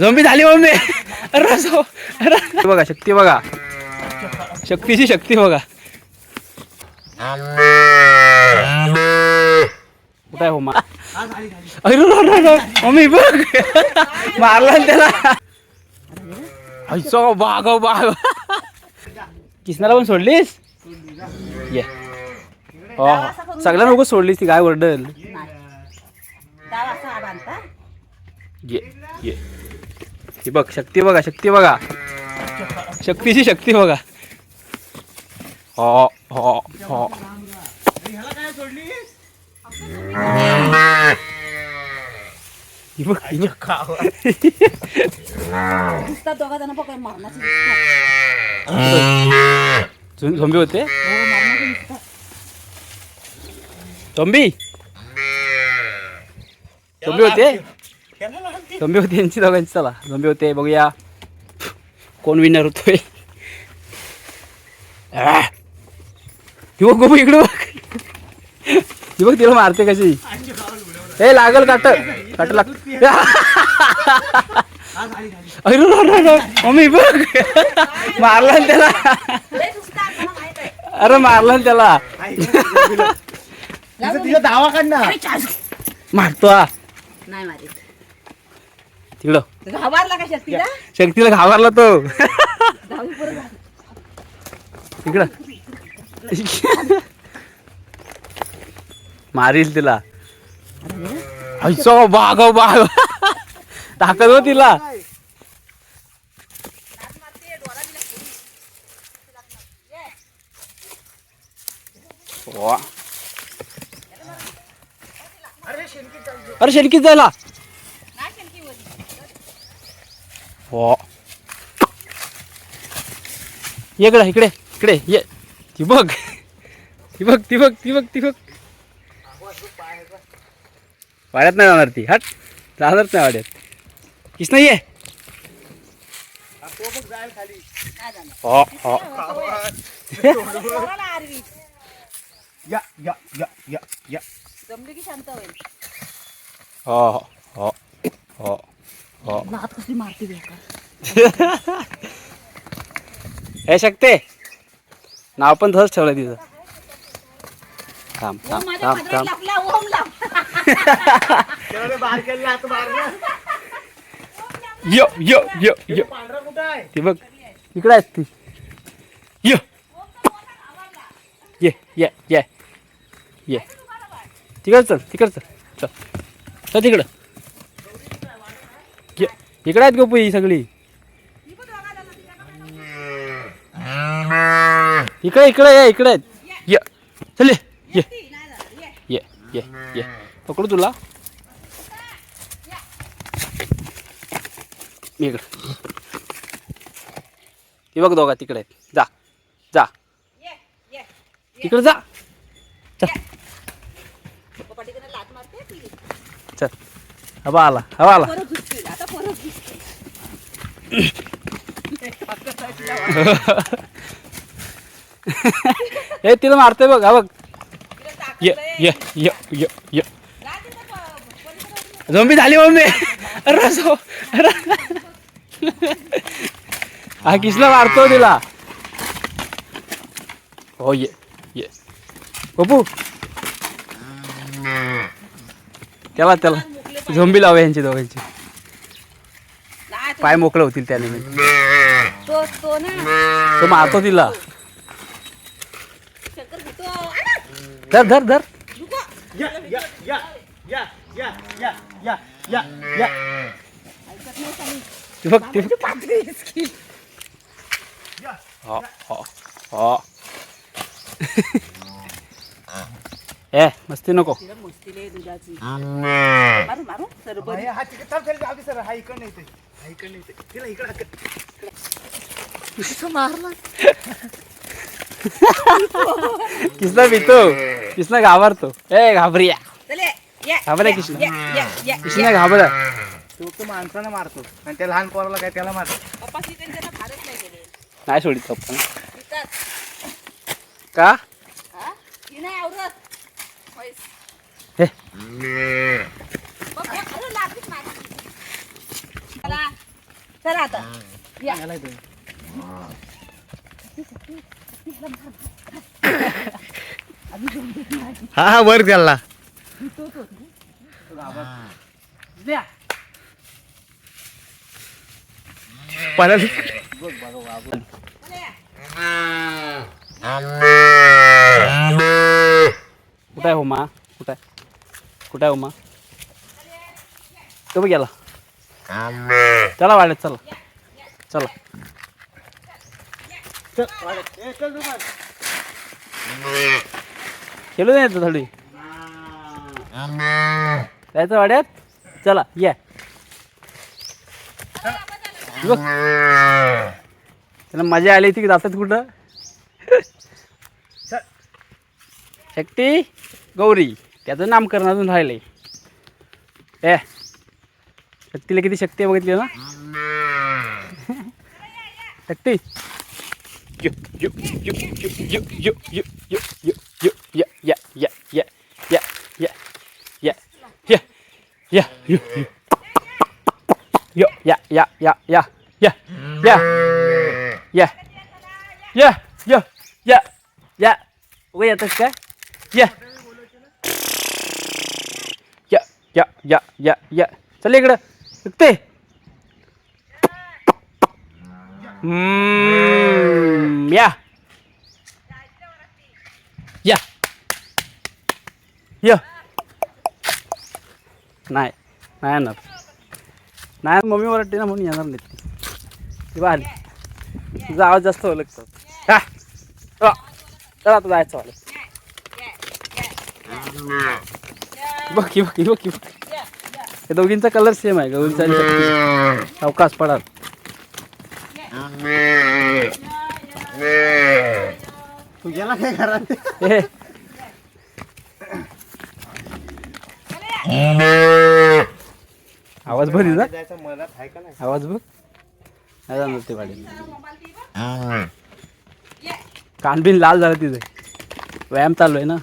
Zombie झाली mummy अरे so अरे बघा शक्ती बघा. शक्तीची शक्ती बघा. कुठं होमा अरे. मम्मी बघ. मारला त्याला. ऐसो बाग बाग. किसनाला पण सोडलीस? ये. हो हो. सगळ्यांना सोडलीस ती काय वरडल ये ये. ही बघ शक्ती बघा शक्ती बघा. शक्तीची शक्ती बघा. हो हो हो. ही बघ ही बघ. दिसतात दोघा जण पकड मारण्याचे झुं- झोंबी होते? हो झोंबी? झोंबी होते? झोंबी होते यांची दोघांची चला. झोंबी होते बघूया. कोण विनर होतोय. ही बघ इकडे बघ. ही बघ तिला मारते कशी? ए लागल काट. काट लाग अरे. मम्मी बघ. मारला ना त्याला. अरे मारला ना त्याला. तिचा दावा काढ ना. मारतो हा. नाही मारित. तिकडं. घाबरला का शक्तीला? शक्तीला घाबरला तो. इकडं. मारील तिला. बाग बाग. टाकत हो तिला. वा. अरे शेणकीत जायला हो ये इकडे इकडे इकडे ये. ती बघ. ती बघ ती बघ ती बघ ती बघ. वाड्यात नाही जाणार ती. हट. जाणारच नाही वाड्यात. किस नाही ये? हो हो. पोराला आरवी. या या या या या. जमली की शांत होईल. हो हो हो हो. मारती हे शकते. नाव पण तसंच ठेवलं तिचं. थांब थांब थांब थांब. यो यो यो यो. पांढरा कुठं आहे? ती बघ इकडे आहेस ती. ये. ये ये ये. ये. तिकडं चल तिकडं चल. चल. चल तिकडं. ये इकडे आहेत गोपू ही सगळी. इकडे इकडे ये इकडे. आहेत ये. चल ये ये. ये. ये पकडू तुला? इकडं. ती बघ दोघा तिकडे. आहेत जा. जा तिकडे जा. पाठीकडे लात मारते ती. चल. हवा आला हवा आला. परत घुसतील, आता परत घुसतील. हे तिला मारतोय बघ हा बघ. ये. ये झोंबी झाली मम्मी. अरे सो अरे हा किसला मारतो तिला. हो ये ये. बबू त्याला त्याला. झोंबी लावा यांची दोघांची. पाय मोकळे होतील त्याने. मी तो तो ना. तो मारतो तिला. धर धर धर. रुको. या या या या या या या या. या बघ ती. हो हो हो ए मस्ती नको तिला कृष्णा पितो कृष्णा घाबरतो ए घाबरिया घाबरे कृष्णा कृष्णा घाबरा तू तो माणसानं मारतो आणि त्या लहान पोराला काय त्याला मारतो नाही सोडित पप्पा का? चला. आता. हा हा वर त्याला. द्या. पाण्यात कुठं आहे होमा कुठं आहे? कुठं आहे उमा? तो गेला. चला वाढत चला. चला. खेळू दे येतं थोडी. जायचं वाड्यात? चला या. त्याला मजा आली ती जातात कुठं? शक्ती गौरी त्याचं नामकरण अजून राहिलंय ए शक्तीला किती शक्ती आहे बघितली ना? शक्ती. यो, यो, यो, यो, यो, यो, यो, यो, यो, यो, या, या, या, या, या, या, या, या, यो, यो. Yo, ya, ya, ya, ya, ya, ya, ya, ya, ya, ya, ya. उगा येतच काय या या या या या या चल इकडं ते या या या नाही नाही येणार नाही मम्मी ओरडते ना म्हणून येणार नाही ती आली तुझा आवाज जास्त ओळखतो हा. चला. चला आता जायचं वाला बघ बघ बघ हे दोघींचा कलर सेम आहे गौरीचा. अवकाश पडाल. तू गेला काय घरात? आवाज भर तुझा आवाज भर. नाही जाणार ते गाडी. कानबीन लाल झालं तिथे. व्यायाम चालू आहे ना.